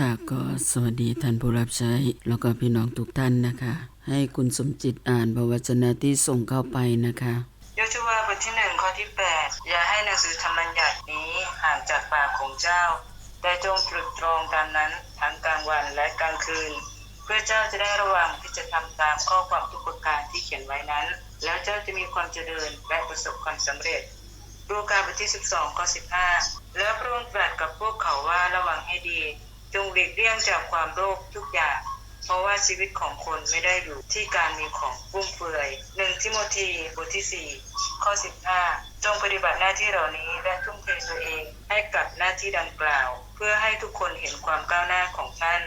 ค่ะก็สวัสดีท่านผู้รับใช้แล้วก็พี่น้องทุกท่านนะคะ ให้คุณสมจิตอ่านพระวจนะที่ส่งเข้าไปนะคะโยชูวาบทที่หนึ่งข้อที่ 8 อย่าให้หนังสือธรรมัญญัตินี้ห่างจากปากของเจ้า แต่จงตรึกตรองตามนั้นทั้งกลางวันและกลางคืน เพื่อเจ้าจะได้ระวังที่จะทำตามข้อความทุกประการที่เขียนไว้นั้น แล้วเจ้าจะมีความเจริญและประสบความสำเร็จดูการบทที่ 12ข้อ15 แล้วพระองค์ตรัสกับพวกเขาว่าระวังให้ดี จงหลีกเลี่ยงจากความโลภทุกอย่าง เพราะว่าชีวิตของคนไม่ได้อยู่ที่การมีของฟุ่มเฟือยหนึ่งทิโมธีบทที่ 4 ข้อ 15 จงปฏิบัติหน้าที่เหล่านี้และทุ่มเทตัวเองให้กับหน้าที่ดังกล่าว เพื่อให้ทุกคนเห็นความก้าวหน้าของท่าน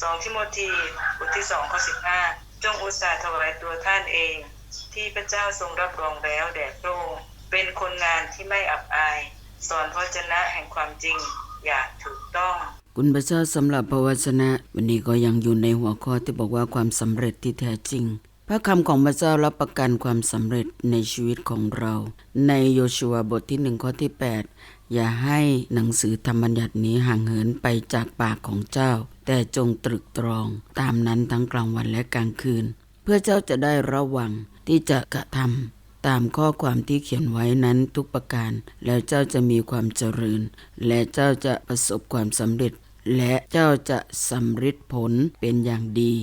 สองทิโมธีบทที่2ข้อ15จงอุตส่าห์ถวายตัวท่านเอง ที่พระเจ้าทรงรับรองแล้วแด่พระองค์เป็นคนงานที่ไม่อับอาย สอนพระวจนะแห่งความจริงอย่างถูกต้อง คุณพระเจ้าสำหรับพระวจนะ วันนี้ก็ยังอยู่ในหัวข้อที่บอกว่าความสำเร็จที่แท้จริง พระคำของพระเจ้ารับประกันความสำเร็จในชีวิตของเรา ในโยชูวบทที่หนึ่งข้อที่ 8 อย่าให้หนังสือธรรมบัญญัตินี้ห่างเหินไปจากปากของเจ้า แต่จงตรึกตรอง ตามนั้นทั้งกลางวันและกลางคืน เพื่อเจ้าจะได้ระวังที่จะกระทำตามข้อความที่เขียนไว้นั้นทุกประการ แล้วเจ้าจะมีความเจริญ และเจ้าจะประสบความสำเร็จ และเจ้าจะสำเร็จผลเป็นอย่างดี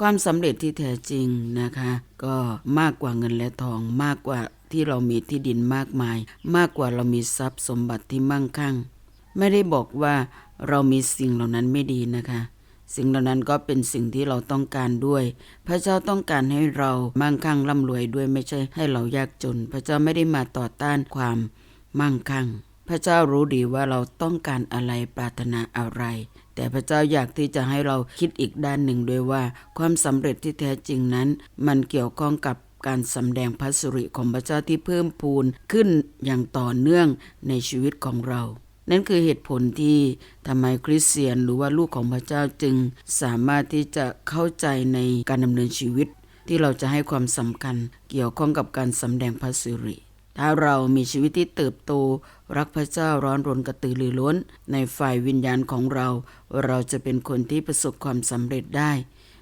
ความสำเร็จที่แท้จริงนะคะ ก็มากกว่าเงินและทองมากกว่าที่เรามีที่ดินมากมาย มากกว่าเรามีทรัพย์สมบัติที่มั่งคั่ง ไม่ได้บอกว่าเรามีสิ่งเหล่านั้นไม่ดีนะคะ สิ่งเหล่านั้นก็เป็นสิ่งที่เราต้องการด้วย พระเจ้าต้องการให้เรามั่งคั่งร่ำรวยด้วยไม่ใช่ให้เรายากจน พระเจ้าไม่ได้มาต่อต้านความมั่งคั่ง พระเจ้ารู้ดีว่าเราต้องการอะไรปรารถนาอะไร แต่พระเจ้าอยากที่จะให้เราคิดอีกด้านหนึ่งด้วยว่า ความสำเร็จที่แท้จริงนั้น มันเกี่ยวข้องกับการสำแดงพระสุริของพระเจ้าที่เพิ่มพูนขึ้นอย่างต่อเนื่องในชีวิตของเรา นั่นคือเหตุผลที่ทำไมคริสเตียนหรือว่าลูกของพระเจ้าจึงสามารถที่จะเข้าใจในการดำเนินชีวิต ที่เราจะให้ความสำคัญเกี่ยวข้องกับการสำแดงพระสิริ ถ้าเรามีชีวิตที่เติบโต รักพระเจ้าร้อนรนกระตือรือร้น ในฝ่ายวิญญาณของเรา เราจะเป็นคนที่ประสบความสำเร็จได้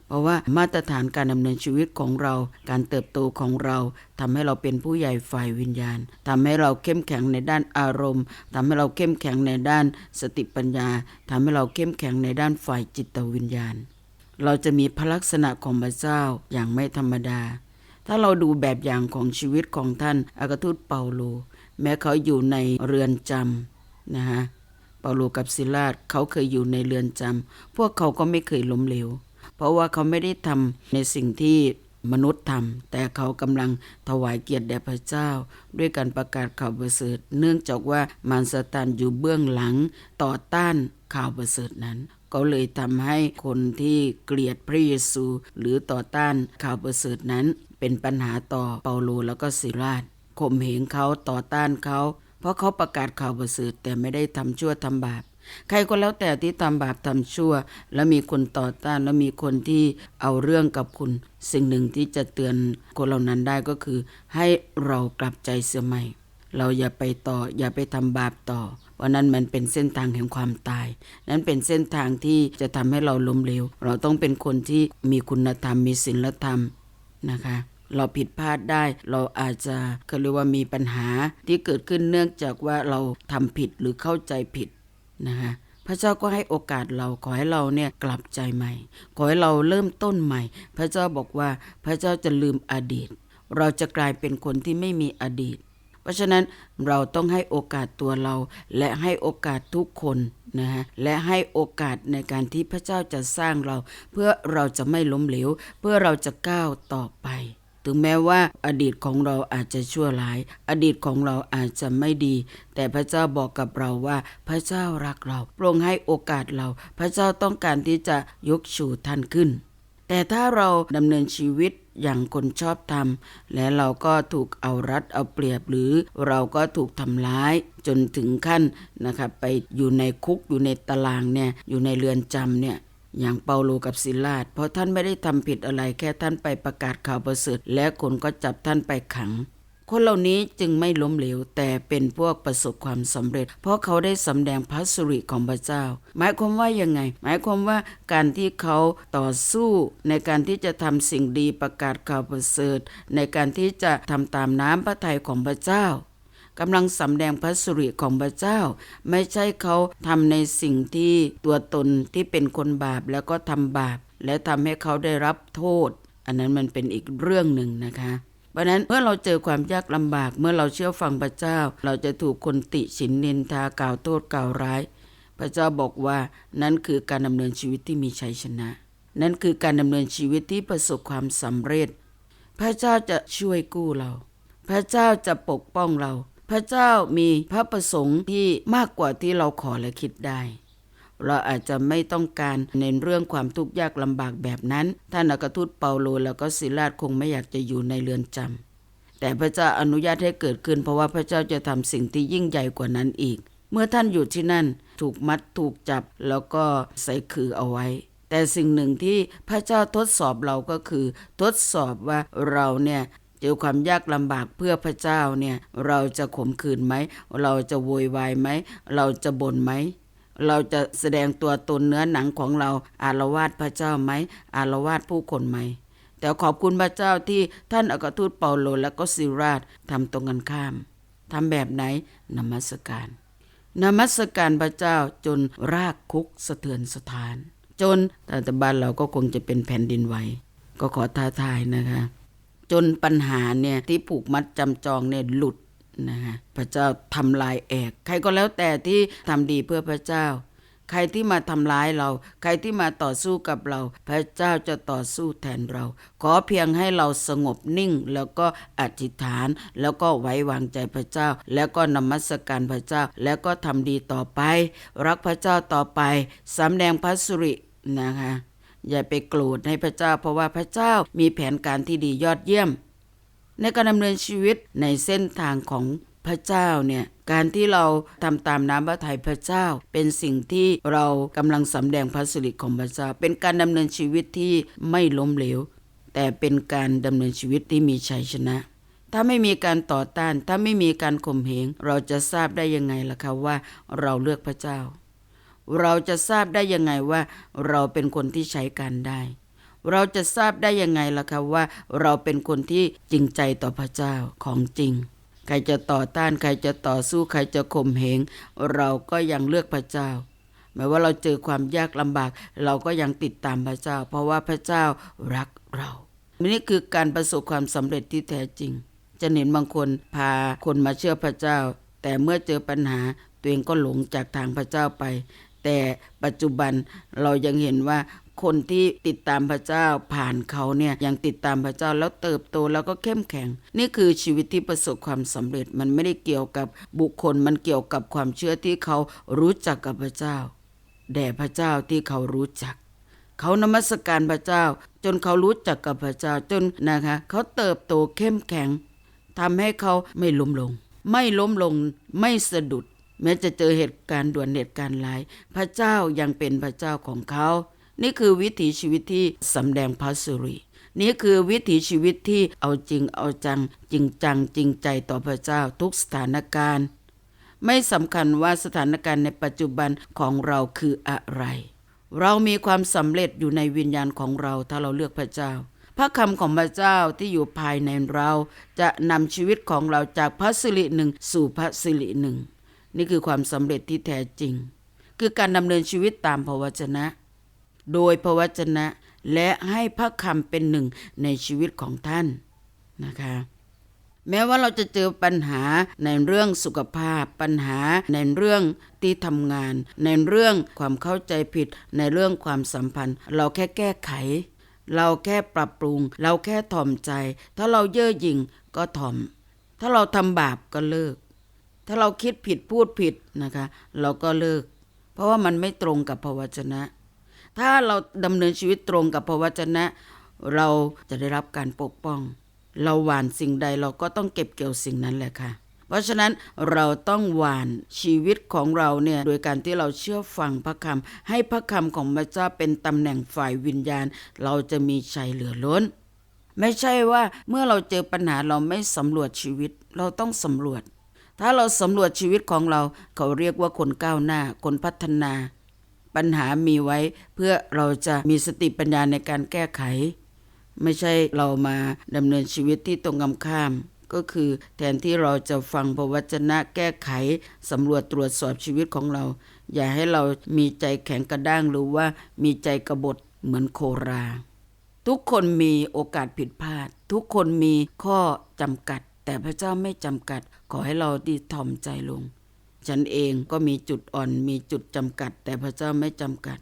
เพราะว่ามาตรฐานการดำเนินชีวิตของเรา การเติบโตของเราทำให้เราเป็นผู้ใหญ่ฝ่ายวิญญาณทำให้เราเข้มแข็งในด้านอารมณ์ทำให้เราเข้มแข็งในด้านสติปัญญาทำให้เราเข้มแข็งในด้านฝ่ายจิตวิญญาณ เราจะมีพลักษณะของพระเจ้าอย่างไม่ธรรมดา ถ้าเราดูแบบอย่างของชีวิตของท่านอากาทูตเปาโล แม้เขาอยู่ในเรือนจำนะฮะเปาโลกับซิลาสเขาเคยอยู่ในเรือนจำพวกเขาก็ไม่เคยล้มเหลว เพราะว่าเขาไม่ได้ทำในสิ่งที่มนุษย์ทำแต่เขากำลังถวายเกียรติแด่พระเจ้า ด้วยการประกาศข่าวประเสริฐ เนื่องจากว่ามารซาตานอยู่เบื้องหลังต่อต้านข่าวประเสริฐนั้น ก็เลยทำให้คนที่เกลียดพระเยซู หรือต่อต้านข่าวประเสริฐนั้น เป็นปัญหาต่อเปาโลแล้วก็ซิลาสข่มเหงเขาต่อต้านเขา เพราะเขาประกาศข่าวประเสริฐแต่ไม่ได้ทำชั่วทำบาป ใครก็แล้วแต่ที่ทำบาปทำชั่ว แล้วมีคนต่อต้านแล้วมีคนที่เอาเรื่องกับคุณ สิ่งหนึ่งที่จะเตือนคนเหล่านั้นได้ก็คือ ให้เรากลับใจเสียใหม่ เราอย่าไปต่ออย่าไปทำบาปต่อเพราะนั้นมันเป็นเส้นทางแห่งความตาย นั้นเป็นเส้นทางที่จะทำให้เราล้มเหลว เราต้องเป็นคนที่มีคุณธรรม มีศีลธรรมนะคะ เราผิดพลาดได้ เราอาจจะเขาเรียกว่ามีปัญหาที่เกิดขึ้นเนื่องจากว่าเราทำผิดหรือเข้าใจผิดนะคะพระเจ้าก็ให้โอกาสเราขอให้เราเนี่ยกลับใจใหม่ ขอให้เราเริ่มต้นใหม่ พระเจ้าบอกว่าพระเจ้าจะลืมอดีต เราจะกลายเป็นคนที่ไม่มีอดีต เพราะฉะนั้นเราต้องให้โอกาสตัวเรา และให้โอกาสทุกคนนะฮะและให้โอกาสในการที่พระเจ้าจะสร้างเรา เพื่อเราจะไม่ล้มเหลว เพื่อเราจะก้าวต่อไป ถึงแม้ว่าอดีตของเราอาจจะชั่วร้าย อดีตของเราอาจจะไม่ดี แต่พระเจ้าบอกกับเราว่าพระเจ้ารักเราโปรงให้โอกาสเรา พระเจ้าต้องการที่จะยกชูท่านขึ้น แต่ถ้าเราดำเนินชีวิตอย่างคนชอบทำและเราก็ถูกเอารัดเอาเปรียบหรือเราก็ถูกทำร้ายจนถึงขั้นนะครับไปอยู่ในคุกอยู่ในตารางเนี่ยอยู่ในเรือนจำเนี่ย อย่างเปาโลกับซิลาสเพราะท่านไม่ได้ทำผิดอะไรแค่ท่านไปประกาศข่าวประเสริฐและคนก็จับท่านไปขัง คนเหล่านี้จึงไม่ล้มเหลวแต่เป็นพวกประสบความสำเร็จ เพราะเขาได้สำแดงพระสุริของพระเจ้า หมายความว่ายังไง หมายความว่าการที่เขาต่อสู้ในการที่จะทำสิ่งดีประกาศข่าวประเสริฐ ในการที่จะทำตามน้ำพระทัยของพระเจ้า กำลังสำแดงพระสุริของพระเจ้า ไม่ใช่เขาทำในสิ่งที่ตัวตนที่เป็นคนบาปแล้วก็ทำบาป และทำให้เขาได้รับโทษ อันนั้นมันเป็นอีกเรื่องหนึ่งนะคะเพราะนั้นเมื่อเราเจอความยากลำบากเมื่อเราเชื่อฟังพระเจ้า เราจะถูกคนติฉินนินทากล่าวโทษกล่าวร้าย พระเจ้าบอกว่านั่นคือการดำเนินชีวิตที่มีชัยชนะ นั่นคือการดำเนินชีวิตที่ประสบความสำเร็จ พระเจ้าจะช่วยกู้เรา พระเจ้าจะปกป้องเรา พระเจ้ามีพระประสงค์ที่มากกว่าที่เราขอและคิดได้ เราอาจจะไม่ต้องการในเรื่องความทุกข์ยากลำบากแบบนั้น ท่านอักทูตเปาโลแล้วก็ศิลาดคงไม่อยากจะอยู่ในเรือนจำแต่พระเจ้าอนุญาตให้เกิดขึ้น เพราะว่าพระเจ้าจะทำสิ่งที่ยิ่งใหญ่กว่านั้นอีก เมื่อท่านอยู่ที่นั่นถูกมัดถูกจับแล้วก็ใส่คือเอาไว้แต่สิ่งหนึ่งที่พระเจ้าทดสอบเราก็คือ ทดสอบว่าเราเนี่ย เจอความยากลำบากเพื่อพระเจ้าเนี่ยเราจะขมขื่นไหม เราจะโวยวายไหม เราจะบ่นไหม เราจะแสดงตัวตนเนื้อหนังของเราอารวาสพระเจ้าไหม อารวาสผู้คนไหม แต่ขอบคุณพระเจ้าที่ท่านอักทูตเปาโลและก็ซิราชทำตรงกันข้ามทำแบบไหนนมัสการนมัสการพระเจ้าจนรากคุกสะเทือนสถาน จนแต่บ้านเราก็คงจะเป็นแผ่นดินไหวก็ขอท้าทายนะคะ จนปัญหาเนี่ยที่ผูกมัดจำจองเนี่ยหลุดนะฮะพระเจ้าทำลายแอก ใครก็แล้วแต่ที่ทำดีเพื่อพระเจ้า ใครที่มาทำร้ายเรา ใครที่มาต่อสู้กับเรา พระเจ้าจะต่อสู้แทนเรา ขอเพียงให้เราสงบนิ่ง แล้วก็อธิษฐาน แล้วก็ไว้วางใจพระเจ้า แล้วก็นมัสการพระเจ้า แล้วก็ทำดีต่อไป รักพระเจ้าต่อไปสำแดงพระสุรินะคะ อย่าไปโกรธให้พระเจ้า เพราะว่าพระเจ้ามีแผนการที่ดียอดเยี่ยม ในการดำเนินชีวิตในเส้นทางของพระเจ้าเนี่ยการที่เราทำตามน้ำพระทัยพระเจ้า เป็นสิ่งที่เรากำลังสำแดงพระสิริของพระเจ้า เป็นการดำเนินชีวิตที่ไม่ล้มเหลว แต่เป็นการดำเนินชีวิตที่มีชัยชนะ ถ้าไม่มีการต่อต้าน ถ้าไม่มีการข่มเหงเราจะทราบได้ยังไงล่ะคะว่าเราเลือกพระเจ้า เราจะทราบได้ยังไงว่าเราเป็นคนที่ใช้การได้ เราจะทราบได้ยังไงล่ะคะว่าเราเป็นคนที่จริงใจต่อพระเจ้าของจริง ใครจะต่อต้านใครจะต่อสู้ใครจะข่มเหงเราก็ยังเลือกพระเจ้าแม้ว่าเราเจอความยากลำบาก เราก็ยังติดตามพระเจ้า เพราะว่าพระเจ้ารักเรานี่คือการประสบความสำเร็จที่แท้จริง จะเห็นบางคนพาคนมาเชื่อพระเจ้า แต่เมื่อเจอปัญหาตัวเองก็หลงจากทางพระเจ้าไป แต่ปัจจุบันเรายังเห็นว่าคนที่ติดตามพระเจ้าผ่านเขาเนี่ยยังติดตามพระเจ้าแล้วเติบโตแล้วก็เข้มแข็ง นี่คือชีวิตที่ประสบความสำเร็จมันไม่ได้เกี่ยวกับบุคคลมันเกี่ยวกับความเชื่อที่เขารู้จักกับพระเจ้าแด่พระเจ้าที่เขารู้จัก เขานมัสการพระเจ้า จนเขารู้จักกับพระเจ้าจนนะคะเขาเติบโตเข้มแข็งทำให้เขาไม่ล้มลง ไม่ล้มลงไม่สะดุด แม้จะเจอเหตุการณ์ด่วนเหตุการณ์ร้าย พระเจ้ายังเป็นพระเจ้าของเขา นี่คือวิถีชีวิตที่สำแดงพระสุรินี่คือวิถีชีวิตที่เอาจริงเอาจัง จริงจังจริงใจต่อพระเจ้าทุกสถานการณ์ ไม่สำคัญว่าสถานการณ์ในปัจจุบันของเราคืออะไร เรามีความสำเร็จอยู่ในวิญญาณของเราถ้าเราเลือกพระเจ้า พระคำของพระเจ้าที่อยู่ภายในเรา จะนำชีวิตของเราจากพระสิริหนึ่งสู่พระสิริหนึ่ง นี่คือความสำเร็จที่แท้จริง คือการดำเนินชีวิตตามพระวจนะ โดยพระวจนะและให้พระคำเป็นหนึ่งในชีวิตของท่านนะคะแม้ว่าเราจะเจอปัญหาในเรื่องสุขภาพ ปัญหาในเรื่องที่ทำงาน ในเรื่องความเข้าใจผิด ในเรื่องความสัมพันธ์ เราแค่แก้ไข เราแค่ปรับปรุง เราแค่ถ่อมใจ ถ้าเราเย่อหยิ่งก็ถ่อม ถ้าเราทำบาปก็เลิก ถ้าเราคิดผิดพูดผิดนะคะ เราก็เลิก เพราะว่ามันไม่ตรงกับพระวจนะ ถ้าเราดำเนินชีวิตตรงกับพระวจนะ เราจะได้รับการปกป้อง เราหวานสิ่งใดเราก็ต้องเก็บเกี่ยวสิ่งนั้นแหละค่ะเพราะฉะนั้นเราต้องหวานชีวิตของเราเนี่ยโดยการที่เราเชื่อฟังพระคำให้พระคำของพระเจ้าเป็นตำแหน่งฝ่ายวิญญาณ เราจะมีชัยเหลือล้น ไม่ใช่ว่าเมื่อเราเจอปัญหาเราไม่สำรวจชีวิต เราต้องสำรวจ ถ้าเราสำรวจชีวิตของเราเขาเรียกว่าคนก้าวหน้า คนพัฒนา ปัญหามีไว้เพื่อเราจะมีสติปัญญาในการแก้ไข ไม่ใช่เรามาดำเนินชีวิตที่ตรงกันข้าม ก็คือแทนที่เราจะฟังพระวจนะแก้ไขสำรวจตรวจสอบชีวิตของเรา อย่าให้เรามีใจแข็งกระด้างหรือว่ามีใจกระบฏเหมือนโครา ทุกคนมีโอกาสผิดพลาด ทุกคนมีข้อจำกัด แต่พระเจ้าไม่จำกัด ขอให้เราดีถ่อมใจลง ฉันเองก็มีจุดอ่อนมีจุดจำกัด แต่พระเจ้าไม่จำกัด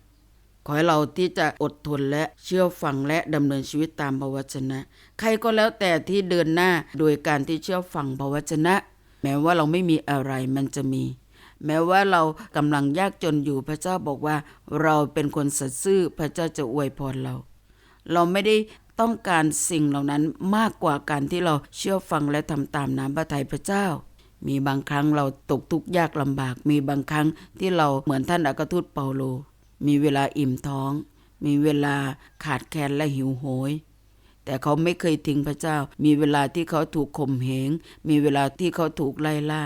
ขอให้เราที่จะอดทนและเชื่อฟังและดำเนินชีวิตตามพระวจนะ ใครก็แล้วแต่ที่เดินหน้าโดยการที่เชื่อฟังพระวจนะ แม้ว่าเราไม่มีอะไรมันจะมีแม้ว่าเรากำลังยากจนอยู่พระเจ้าบอกว่า เราเป็นคนสัตย์ซื่อพระเจ้าจะอวยพรเรา เราไม่ได้ ต้องการสิ่งเหล่านั้นมากกว่าการที่เราเชื่อฟังและทำตามน้ำพระทัยพระเจ้า มีบางครั้งเราตกทุกข์ยากลำบาก มีบางครั้งที่เราเหมือนท่านอัครทูตเปาโล มีเวลาอิ่มท้อง มีเวลาขาดแคลนและหิวโหยแต่เขาไม่เคยทิ้งพระเจ้า มีเวลาที่เขาถูกข่มเหง มีเวลาที่เขาถูกไล่ล่า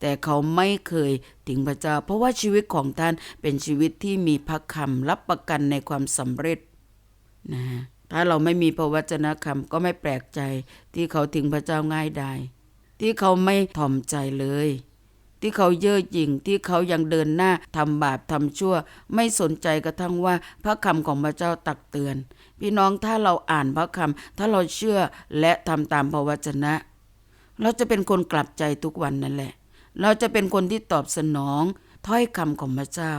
แต่เขาไม่เคยทิ้งพระเจ้า เพราะว่าชีวิตของท่านเป็นชีวิตที่มีพระคำรับประกันในความสำเร็จนะฮะ ถ้าเราไม่มีพระวจนะคำก็ไม่แปลกใจที่เขาทิ้งพระเจ้าง่ายดายที่เขาไม่ถ่อมใจเลย ที่เขาเย่อหยิ่งที่เขายังเดินหน้าทำบาปทำชั่ว ไม่สนใจกระทั่งว่าพระคำของพระเจ้าตักเตือน พี่น้องถ้าเราอ่านพระคำถ้าเราเชื่อและทำตามพระวจนะ เราจะเป็นคนกลับใจทุกวันนั่นแหละ เราจะเป็นคนที่ตอบสนองถ้อยคำของพระเจ้า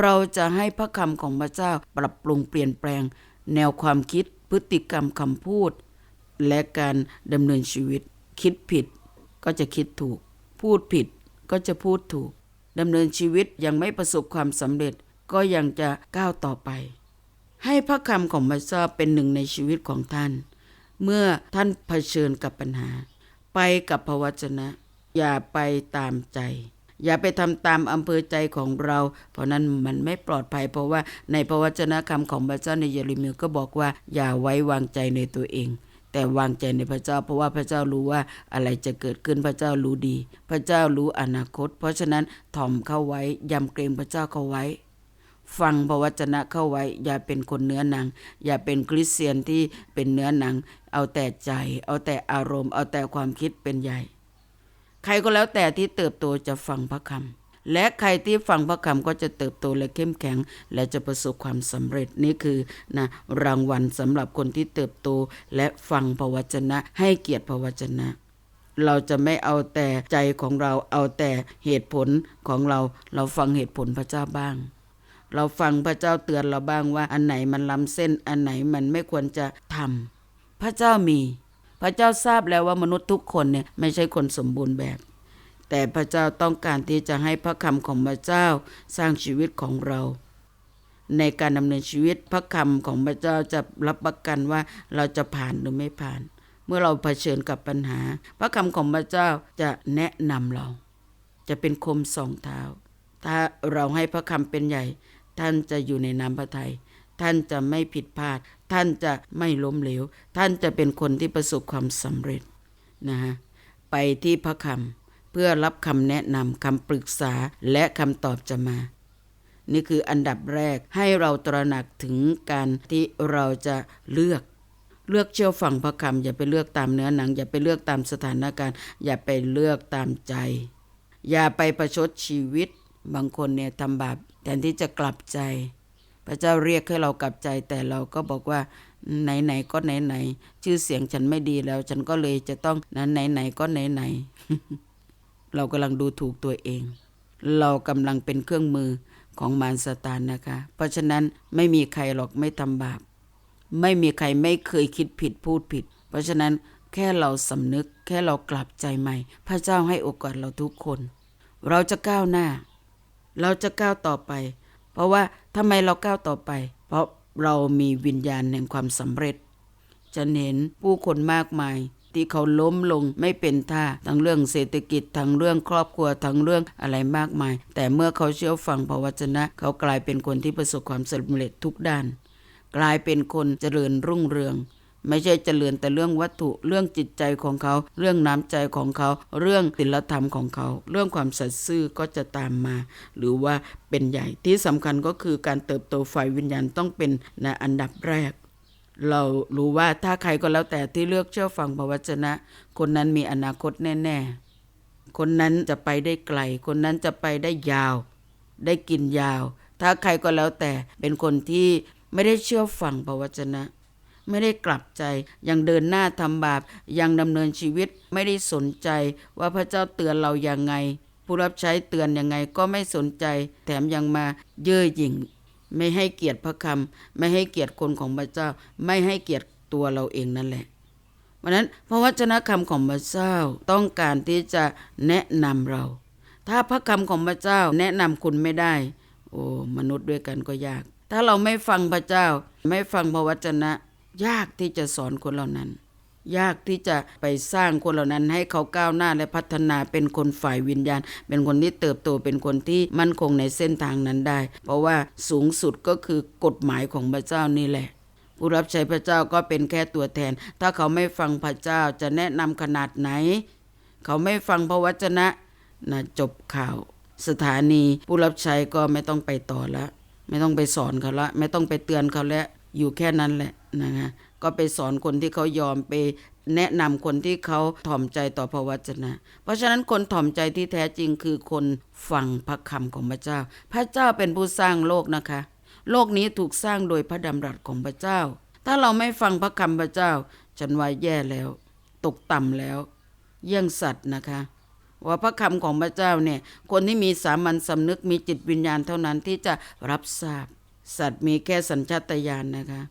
เราจะให้พระคำของพระเจ้าปรับปรุงเปลี่ยนแปลง แนวความคิดพฤติกรรมคำพูด และการดำเนินชีวิต คิดผิดก็จะคิดถูก พูดผิดก็จะพูดถูกดำเนินชีวิตยังไม่ประสบความสำเร็จก็ยังจะก้าวต่อไป ให้พระคำของพระเจ้าเป็นหนึ่งในชีวิตของท่าน เมื่อท่านเผชิญกับปัญหา ไปกับพระวจนะ อย่าไปตามใจ อย่าไปทำตามอำเภอใจของเรา เพราะนั้นมันไม่ปลอดภัย เพราะว่าในพระวจนะคำของพระเจ้าในเยเรมียก็บอกว่า อย่าไว้วางใจในตัวเองแต่วางใจในพระเจ้าเพราะว่าพระเจ้ารู้ว่าอะไรจะเกิดขึ้นพระเจ้ารู้ดี พระเจ้ารู้อนาคต เพราะฉะนั้นถ่อมเข้าไว้ยำเกรงพระเจ้าเข้าไว้ ฟังพระวจนะเข้าไว้ อย่าเป็นคนเนื้อหนัง อย่าเป็นคริสเตียนที่เป็นเนื้อหนัง เอาแต่ใจ เอาแต่อารมณ์ เอาแต่ความคิดเป็นใหญ่ ใครก็แล้วแต่ที่เติบโตจะฟังพระคำและใครที่ฟังพระคำก็จะเติบโตและเข้มแข็ง และจะประสบความสำเร็จนี่คือนะรางวัลสำหรับคนที่เติบโตและฟังพระวจนะ ให้เกียรติพระวจนะ เราจะไม่เอาแต่ใจของเราเอาแต่เหตุผลของเราเราฟังเหตุผลพระเจ้าบ้างเราฟังพระเจ้าเตือนเราบ้างว่าอันไหนมันล้ำเส้นอันไหนมันไม่ควรจะทำพระเจ้ามี พระเจ้าทราบแล้วว่ามนุษย์ทุกคนเนี่ยไม่ใช่คนสมบูรณ์แบบ แต่พระเจ้าต้องการที่จะให้พระคำของพระเจ้าสร้างชีวิตของเรา ในการดำเนินชีวิตพระคำของพระเจ้าจะรับประกันว่าเราจะผ่านหรือไม่ผ่าน เมื่อเราเผชิญกับปัญหา พระคำของพระเจ้าจะแนะนำเรา จะเป็นคมสองเท้า ถ้าเราให้พระคำเป็นใหญ่ ท่านจะอยู่ในน้ำพระทยัยท่านจะไม่ผิดพลาด ท่านจะไม่ล้มเหลว ท่านจะเป็นคนที่ประสบความสำเร็จนะฮะไปที่พระคำเพื่อรับคำแนะนำคำปรึกษาและคำตอบจะมา นี่คืออันดับแรกให้เราตระหนักถึงการที่เราจะเลือกเลือกเชื่อฟังพระคำอย่าไปเลือกตามเนื้อหนัง อย่าไปเลือกตามสถานการณ์ อย่าไปเลือกตามใจ อย่าไปประชดชีวิต บางคนเนี่ยทำบาปแทนที่จะกลับใจ พระเจ้าเรียกให้เรากลับใจแต่เราก็บอกว่าไหนๆก็ไหนๆชื่อเสียงฉันไม่ดีแล้ว ฉันก็เลยจะต้องนั้นไหนๆก็ไหนๆเรากำลังดูถูกตัวเอง เรากำลังเป็นเครื่องมือของมารซาตานนะคะ เพราะฉะนั้นไม่มีใครหรอกไม่ทำบาป ไม่มีใครไม่เคยคิดผิดพูดผิด เพราะฉะนั้นแค่เราสำนึกแค่เรากลับใจใหม่ พระเจ้าให้โอกาสเราทุกคน เราจะก้าวหน้า เราจะก้าวต่อไป เพราะว่าทำไมเราก้าวต่อไป เพราะเรามีวิญญาณแห่งความสำเร็จ จะเห็นผู้คนมากมาย ที่เขาล้มลงไม่เป็นท่าทั้งเรื่องเศรษฐกิจทั้งเรื่องครอบครัวทั้งเรื่องอะไรมากมาย แต่เมื่อเขาเชื่อฟังพระวจนะ เขากลายเป็นคนที่ประสบความสำเร็จทุกด้าน กลายเป็นคนเจริญรุ่งเรือง ไม่ใช่เจริญแต่เรื่องวัตถุเรื่องจิตใจของเขา เรื่องน้ำใจของเขา เรื่องศีลธรรมของเขา เรื่องความสัตย์ซื่อก็จะตามมา หรือว่าเป็นใหญ่ที่สำคัญก็คือการเติบโตฝ่ายวิญญาณต้องเป็นในอันดับแรก เรารู้ว่าถ้าใครก็แล้วแต่ที่เลือกเชื่อฟังพระวจนะ คนนั้นมีอนาคตแน่ๆ คนนั้นจะไปได้ไกล คนนั้นจะไปได้ยาว ได้กินยาว ถ้าใครก็แล้วแต่เป็นคนที่ไม่ได้เชื่อฟังพระวจนะ ไม่ได้กลับใจ ยังเดินหน้าทำบาป ยังดำเนินชีวิตไม่ได้สนใจว่าพระเจ้าเตือนเราอย่างไง ผู้รับใช้เตือนอยังไงก็ไม่สนใจ แถมยังมาเย่อหยิ่ง ไม่ให้เกียรติพระคำไม่ให้เกียรติคนของพระเจ้า ไม่ให้เกียรติตัวเราเองนั่นแหละเพราะนั้นพระวจนะคำของพระเจ้าต้องการที่จะแนะนำเรา ถ้าพระคำของพระเจ้าแนะนำคุณไม่ได้ โอ้มนุษย์ด้วยกันก็ยาก ถ้าเราไม่ฟังพระเจ้า ไม่ฟังพระวจนะ ยากที่จะสอนคนเหล่านั้น ยากที่จะไปสร้างคนเหล่านั้น ให้เขาก้าวหน้าและพัฒนาเป็นคนฝ่ายวิญญาณ เป็นคนที่เติบโตเป็นคนที่มั่นคงในเส้นทางนั้นได้ เพราะว่าสูงสุดก็คือกฎหมายของพระเจ้านี่แหละผู้รับใช้พระเจ้าก็เป็นแค่ตัวแทน ถ้าเขาไม่ฟังพระเจ้าจะแนะนำขนาดไหน เขาไม่ฟังพระวจนะนะจบข่าว สถานีผู้รับใช้ก็ไม่ต้องไปต่อและไม่ต้องไปสอนเขาละ ไม่ต้องไปเตือนเขาแล้ว อยู่แค่นั้นแหละ นะฮะก็ไปสอนคนที่เขายอมไปแนะนำคนที่เขาถ่อมใจต่อพระวจนะ เพราะฉะนั้นคนถ่อมใจที่แท้จริงคือคนฟังพระคำของพระเจ้า พระเจ้าเป็นผู้สร้างโลกนะคะ โลกนี้ถูกสร้างโดยพระดำรัสของพระเจ้า ถ้าเราไม่ฟังพระคำพระเจ้าฉันว่าแย่แล้ว ตกต่ำแล้วเยี่ยงสัตว์นะคะว่าพระคำของพระเจ้าเนี่ยคนที่มีสามัญสำนึกมีจิตวิญญาณเท่านั้นที่จะรับทราบ สัตว์มีแค่สัญชาตญาณนะคะ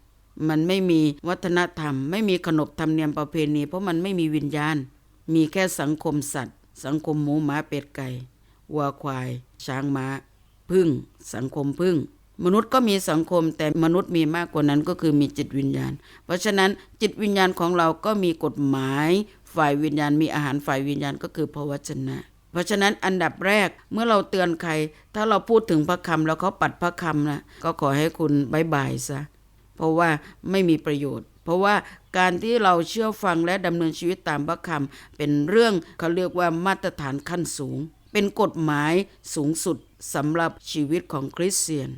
มันไม่มีวัฒนธรรม ไม่มีขนบธรรมเนียมประเพณี เพราะมันไม่มีวิญญาณ มีแค่สังคมสัตว์ สังคมหมูหมาเป็ดไก่วัวควาย ช้างม้าพึ่ง สังคมพึ่ง มนุษย์ก็มีสังคมแต่มนุษย์มีมากกว่านั้นก็คือมีจิตวิญญาณ เพราะฉะนั้นจิตวิญญาณของเราก็มีกฎหมาย ฝ่ายวิญญาณมีอาหารฝ่ายวิญญาณก็คือพระวจนะเพราะฉะนั้นอันดับแรกเมื่อเราเตือนใคร ถ้าเราพูดถึงพระคำแล้วเขาปัดพระคำนะก็ขอให้คุณบายบายซะ เพราะว่าไม่มีประโยชน์ เพราะว่าการที่เราเชื่อฟังและดำเนินชีวิตตามพระคำเป็นเรื่องเขาเรียกว่ามาตรฐานขั้นสูง เป็นกฎหมายสูงสุดสำหรับชีวิตของคริสเตียน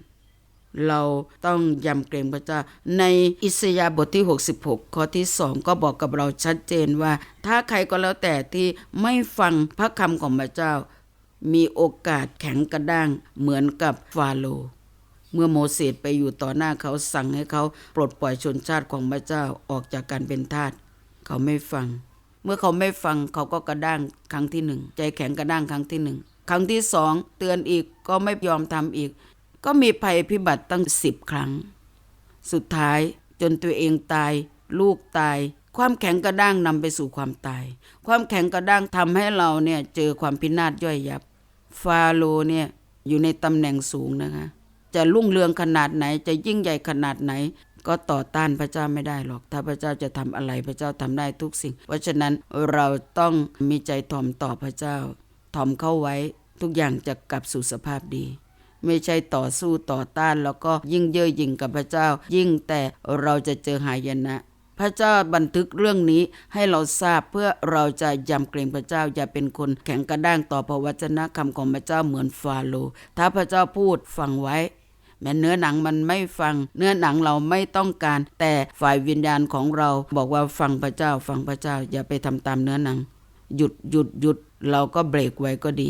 เราต้องยำเกรงพระเจ้า ในอิสยาห์บทที่ 66 ข้อที่สองก็บอกกับเราชัดเจนว่า ถ้าใครก็แล้วแต่ที่ไม่ฟังพระคำของพระเจ้า มีโอกาสแข็งกระด้างเหมือนกับฟาโรห์ เมื่อโมเสสไปอยู่ต่อหน้าเขาสั่งให้เขาปลดปล่อยชนชาติของพระเจ้าออกจากการเป็นทาสเขาไม่ฟัง เมื่อเขาไม่ฟังเขาก็กระด้างครั้งที่หนึ่งใจแข็งกระด้างครั้งที่หนึ่งครั้งที่สองเตือนอีกก็ไม่ยอมทำอีก ก็มีภัยพิบัติตั้งสิบครั้ง สุดท้ายจนตัวเองตาย ลูกตาย ความแข็งกระด้างนำไปสู่ความตาย ความแข็งกระด้างทำให้เราเนี่ยเจอความพินาศย่อยยับ ฟาโรเนี่ยอยู่ในตำแหน่งสูงนะคะ จะรุ่งเรืองขนาดไหน จะยิ่งใหญ่ขนาดไหน ก็ต่อต้านพระเจ้าไม่ได้หรอก ถ้าพระเจ้าจะทำอะไรพระเจ้าทำได้ทุกสิ่ง เพราะฉะนั้นเราต้องมีใจถ่อมต่อพระเจ้า ถ่อมเข้าไว้ทุกอย่างจะกลับสู่สภาพดี ไม่ใช่ต่อสู้ต่อต้านแล้วก็ยิ่งเย่อหยิ่งกับพระเจ้า ยิ่งแต่เราจะเจอหายนะพระเจ้าบันทึกเรื่องนี้ให้เราทราบเพื่อเราจะยำเกรงพระเจ้าอย่าเป็นคนแข็งกระด้างต่อพระวจนะคำของพระเจ้าเหมือนฟาโรถ้าพระเจ้าพูดฟังไว้ แม้เนื้อหนังมันไม่ฟัง เนื้อหนังเราไม่ต้องการ แต่ฝ่ายวิญญาณของเราบอกว่าฟังพระเจ้า ฟังพระเจ้า อย่าไปทำตามเนื้อหนัง หยุดหยุดหยุดเราก็เบรกไว้ก็ดี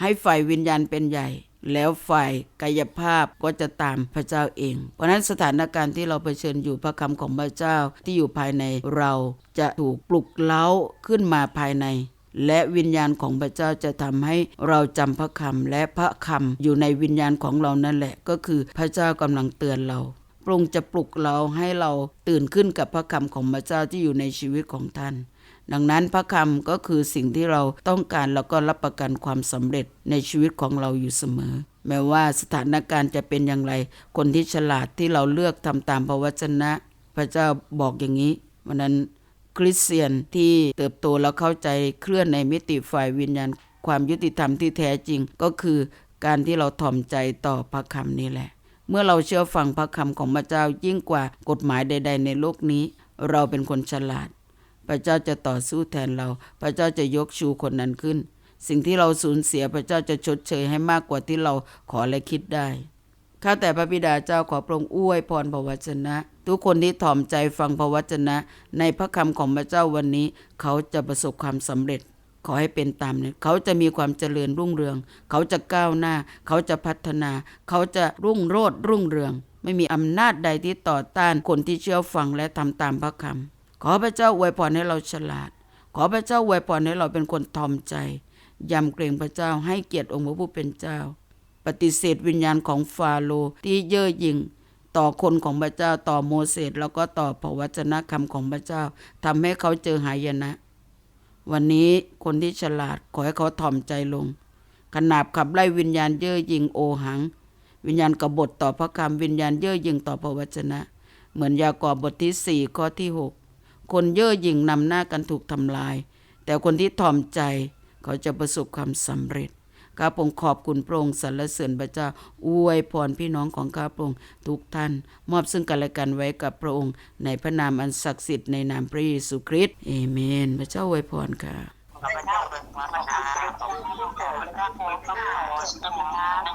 ให้ฝ่ายวิญญาณเป็นใหญ่แล้วฝ่ายกายภาพก็จะตามพระเจ้าเอง เพราะฉะนั้นสถานการณ์ที่เราเผชิญอยู่พระคำของพระเจ้าที่อยู่ภายในเราจะถูกปลุกเล้าขึ้นมาภายใน และวิญญาณของพระเจ้าจะทำให้เราจำพระคำและพระคำอยู่ในวิญญาณของเรานั่นแหละ ก็คือพระเจ้ากำลังเตือนเราปรุงจะปลุกเราให้เราตื่นขึ้นกับพระคำของพระเจ้าที่อยู่ในชีวิตของท่าน ดังนั้นพระคำก็คือสิ่งที่เราต้องการแล้วก็รับประกันความสำเร็จในชีวิตของเราอยู่เสมอ แม้ว่าสถานการณ์จะเป็นอย่างไร คนที่ฉลาดที่เราเลือกทำตามพระวจนะ พระเจ้าบอกอย่างนี้วันนั้น คริสเตียนที่เติบโตแล้วเข้าใจเคลื่อนในมิติฝ่ายวิญญาณความยุติธรรมที่แท้จริงก็คือการที่เราถ่อมใจต่อพระคำนี้แหละ เมื่อเราเชื่อฟังพระคำของพระเจ้ายิ่งกว่ากฎหมายใด ๆ ในโลกนี้ เราเป็นคนฉลาด พระเจ้าจะต่อสู้แทนเรา พระเจ้าจะยกชูคนนั้นขึ้น สิ่งที่เราสูญเสียพระเจ้าจะชดเชยให้มากกว่าที่เราขอและคิดได้ ข้าแต่พระบิดาเจ้าขอพระองค์อวยพรพระวจนะ ทุกคนที่ถ่อมใจฟังพระวจนะ ในพระคำของพระเจ้าวันนี้ เขาจะประสบความสำเร็จ ขอให้เป็นตามเนี้เขาจะมีความเจริญรุ่งเรือง เขาจะก้าวหน้า เขาจะพัฒนา เขาจะรุ่งโรจน์รุ่งเรือง ไม่มีอำนาจใดที่ต่อต้านคนที่เชื่อฟังและทำตามพระคำขอพระเจ้าอวยพรให้เราฉลาด ขอพระเจ้าอวยพรให้เราเป็นคนทอมใจยำเกรงพระเจ้าให้เกียรติองค์พระผู้เป็นเจ้า ปฏิเสธวิญญาณของฟาโรห์ที่เย่อหยิ่งต่อคนของพระเจ้าต่อโมเสสแล้วก็ต่อพระวจนะคำของพระเจ้าทำให้เขาเจอหายนะ วันนี้คนที่ฉลาดขอให้เขาถ่อมใจลง ขนาบขับไล่วิญญาณเย่อหยิ่งโอหัง วิญญาณกบฏต่อพระคำวิญญาณเย่อหยิ่งต่อพระวจนะ เหมือนยากอบบทที่สี่ข้อที่หกคนเย่อหยิ่งนำหน้ากันถูกทำลาย แต่คนที่ถ่อมใจเขาจะประสบความสำเร็จ ข้าพงขอบคุณพระองค์สรรเสริญพระเจ้าอวยพรพี่น้องของข้าพงค์ทุกท่าน มอบซึ่งกันและกันไว้กับพระองค์ ในพระนามอันศักดิ์สิทธิ์ในนามพระเยซูคริสต์เอเมน พระเจ้าอวยพรค่ะข้าพเจ้าเป็นพระมหาขอบคุณพระเจ้าขอพระขอสตมนาเจ้า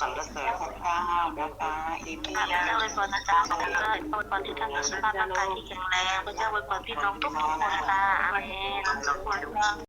สรรเสริญพระเจ้านะคะอิมีพระเจ้าอวยพรนะจ๊ะขอบคุณเลยอวยพรที่ท่านมีสุขภาพร่างกายที่แข็งแรงพระเจ้าอวยพรพี่น้องทุกๆคนค่ะอาเมน